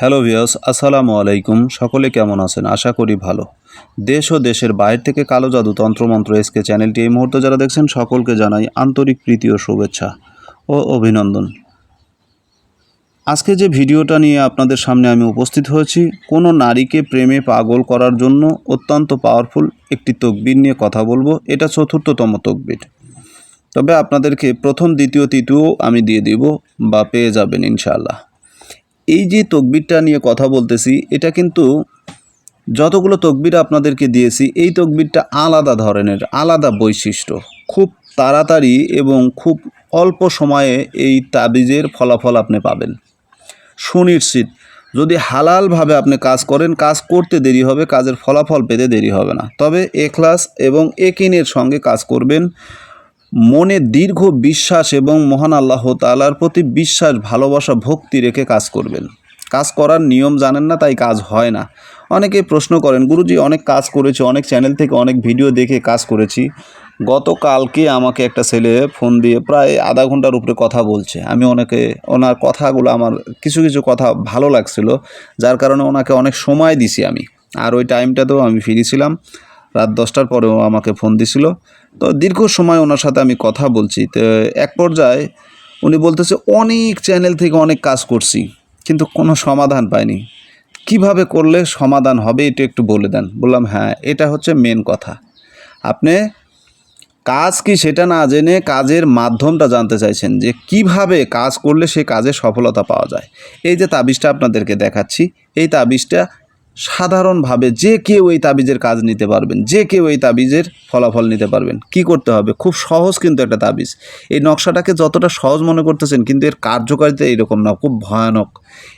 Hello ভিওস আসসালামু আলাইকুম। সকলে কেমন আছেন? আশা করি ভালো। দেশ ও দেশের বাইরে থেকে কালো জাদু তন্ত্রমন্ত্র এসকে চ্যানেলটি এই মুহূর্তে যারা দেখছেন, সকলকে জানাই আন্তরিক প্রীতি ও শুভেচ্ছা ও অভিনন্দন। আজকে যে ভিডিওটা নিয়ে আপনাদের সামনে আমি উপস্থিত হয়েছি, কোনো নারীকে প্রেমে পাগল করার জন্য অত্যন্ত পাওয়ারফুল একটি তকবির নিয়ে কথা বলব। এটা চতুর্থতম তকবির। তবে আপনাদেরকে প্রথম, দ্বিতীয় তৃতীয় আমি দিয়ে দিব বা পেয়ে যাবেন ইনশাআল্লাহ। এই যে তকবিরটা নিয়ে কথা বলতেছি, এটা কিন্তু যতগুলো তকবির আপনাদেরকে দিয়েছি, এই তকবিরটা আলাদা ধরনের, আলাদা বৈশিষ্ট্য। খুব তাড়াতাড়ি এবং খুব অল্প সময়ে এই তাবিজের ফলাফল আপনি পাবেন। সুনিশ্চিত, যদি হালালভাবে আপনি কাজ করেন, কাজ করতে দেরি হবে, কাজের ফলাফল পেতে দেরি হবে না। তবে এখলাস এবং একিনের সঙ্গে কাজ করবেন মনে দীর্ঘ বিশ্বাস এবং মহান আল্লাহ তালার প্রতি বিশ্বাস, ভালোবাসা, ভক্তি রেখে কাজ করবেন। কাজ করার নিয়ম জানেন না, তাই কাজ হয় না। অনেকে প্রশ্ন করেন, গুরুজি, অনেক কাজ করেছি, অনেক চ্যানেল থেকে অনেক ভিডিও দেখে কাজ করেছি। গতকালকে আমাকে একটা ছেলে ফোন দিয়ে প্রায় আধা ঘণ্টার উপরে কথা বলছে। আমি ওনাকে, ওনার কথাগুলো আমার কিছু কিছু কথা ভালো লাগছিল। যার কারণে ওনাকে অনেক সময় দিছি আমি। আর ওই টাইমটাতেও আমি ফ্রি ছিলাম। রাত দশটার পরেও আমাকে ফোন দিছিল। তো দীর্ঘ সময় ওনার সাথে আমি কথা বলছি। তো এক পর্যায়ে উনি বলতেছে, অনেক চ্যানেল থেকে অনেক কাজ করছি, কিন্তু কোনো সমাধান পাইনি। কীভাবে করলে সমাধান হবে এটা একটু বলে দেন। বললাম হ্যাঁ এটা হচ্ছে মেন কথা। আপনি কাজ কি সেটা না জেনে কাজের মাধ্যমটা জানতে চাইছেন, যে কীভাবে কাজ করলে সে কাজে সফলতা পাওয়া যায়? এই যে তাবিজটা আপনাদেরকে দেখাচ্ছি, এই তাবিজটা সাধারণভাবে যে কেউ এই তাবিজের কাজ নিতে পারবেন, যে কেউ এই তাবিজের ফলাফল নিতে পারবেন, কি করতে হবে? খুব সহজ কিন্তু একটা তাবিজ। এই নকশাটাকে যতটা সহজ মনে করতেছেন কিন্তু এর কার্যকারিতা এরকম না, খুব ভয়ানক।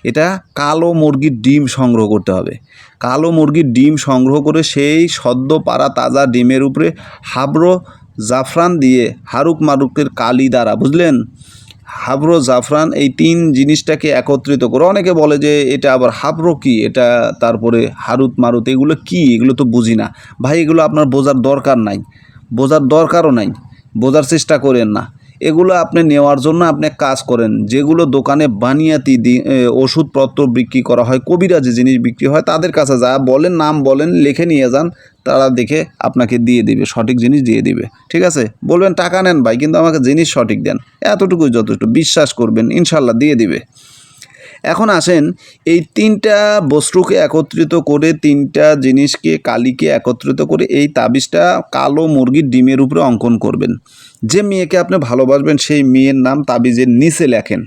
এটা কালো মুরগির ডিম সংগ্রহ করতে হবে। কালো মুরগির ডিম সংগ্রহ করে সেই সদ্য পাড়া তাজা ডিমের উপরে হাবড়ো জাফরান দিয়ে হারুক মারুকের কালি দ্বারা, বুঝলেন? হাবরো, জাফরান এই তিন জিনিসটাকে একত্রিত করে। অনেকে বলে যে এটা আবার হাবরো কি? এটা তারপরে হারুত, মারুত, এগুলো কি? এগুলো তো বুঝি না। ভাই, এগুলো আপনার বোঝার দরকার নাই। বোঝার দরকারও নাই। বোঝার চেষ্টা করেন না। এগুলো আপনি নেওয়ার জন্য আপনি কাজ করেন, যেগুলো দোকানে বানিয়াতি ওষুধপত্র বিক্রি করা হয়, কবিরাজি জিনিস বিক্রি হয় তাদের কাছে যা বলেন, নাম বলেন, লিখে নিয়ে যান, তারা দেখে আপনাকে দিয়ে দিবে, সঠিক জিনিস দিয়ে দিবে। ঠিক আছে? বলবেন, টাকা নেন ভাই, কিন্তু আমাকে জিনিস সঠিক দেন। এতটুকুই যথেষ্ট, বিশ্বাস করবেন ইনশাল্লাহ দিয়ে দিবে। এখন আসেন, এই তিনটা বস্তুকে একত্রিত করে, তিনটা জিনিসকে কালিকে একত্রিত করে, এই তাবিজটা কালো মুরগির ডিমের উপরে অঙ্কন করবেন। যে মেয়েকে আপনি ভালোবাসবেন, সেই মেয়ের নাম তাবিজের নিচে লেখেন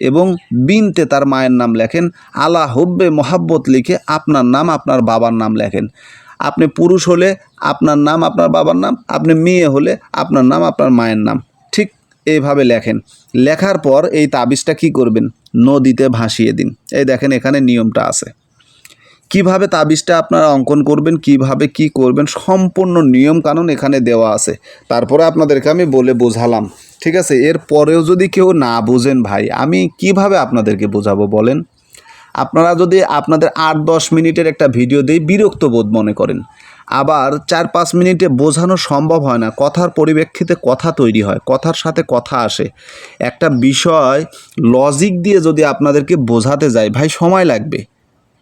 এবং বিনতে তার মায়ের নাম লেখেন। আলা হব্বে মোহাব্বত লিখে আপনার নাম আপনার বাবার নাম লেখেন। আপনি পুরুষ হলে আপনার নাম আপনার বাবার নাম, আপনি মেয়ে হলে আপনার নাম আপনার মায়ের নাম। ঠিক এইভাবে লেখেন। লেখার পর এই তাবিজটা কি করবেন? নদীতে ভাসিয়ে দিন। এই দেখেন এখানে নিয়মটা আছে। কীভাবে তাবিজটা আপনারা অঙ্কন করবেন, কীভাবে কি করবেন, সম্পূর্ণ নিয়ম কানুন এখানে দেওয়া আছে। তারপরে আপনাদেরকে আমি বলে বোঝালাম, ঠিক আছে? এর পরেও যদি কেউ না বোঝেন ভাই, আমি কীভাবে আপনাদেরকে বোঝাবো বলেন? আপনারা যদি আপনাদের আট দশ মিনিটের একটা ভিডিও দিয়ে বিরক্ত বোধ মনে করেন, আবার চার পাঁচ মিনিটে বোঝানো সম্ভব হয় না, কথার পরিপ্রেক্ষিতে কথা তৈরি হয়, কথার সাথে কথা আসে। একটা বিষয় লজিক দিয়ে যদি আপনাদেরকে বোঝাতে যায় ভাই, সময় লাগবে।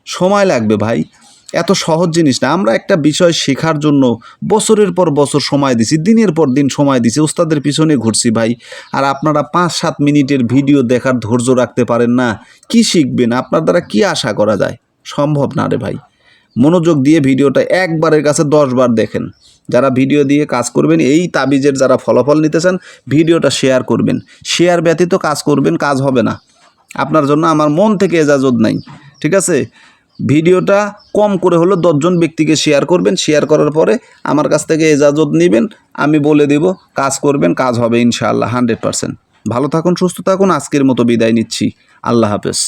সময় লাগবে ভাই। এত সহজ জিনিস না। আমরা একটা বিষয় শেখার জন্য বছরের পর বছর সময় দিছি, দিনের পর দিন সময় দিছি ওস্তাদের পিছনে ঘুরছি ভাই। আর আপনারা পাঁচ সাত মিনিটের ভিডিও দেখার ধৈর্য রাখতে পারেন না। কি শিখবেন? আপনার দ্বারা কি আশা করা যায়? সম্ভব না রে ভাই। মনোযোগ দিয়ে ভিডিওটা একবারের কাছে দশবার দেখেন। যারা ভিডিও দিয়ে কাজ করবেন, এই তাবিজের যারা ফলাফল নিতে চান ভিডিওটা শেয়ার করবেন। শেয়ার ব্যতীত কাজ করবেন, কাজ হবে না। আপনার জন্য আমার মন থেকে এজাজত নাই। ঠিক আছে? ভিডিওটা কম করে হলো দশজন ব্যক্তিকে শেয়ার করবেন শেয়ার করার পরে আমার কাছ থেকে এজাজত নেবেন, আমি বলে দেব, কাজ করবেন, কাজ হবে ইনশাআল্লাহ হান্ড্রেড পারসেন্ট ভালো থাকুন, সুস্থ থাকুন, আজকের মতো বিদায় নিচ্ছি। আল্লাহ হাফেজ।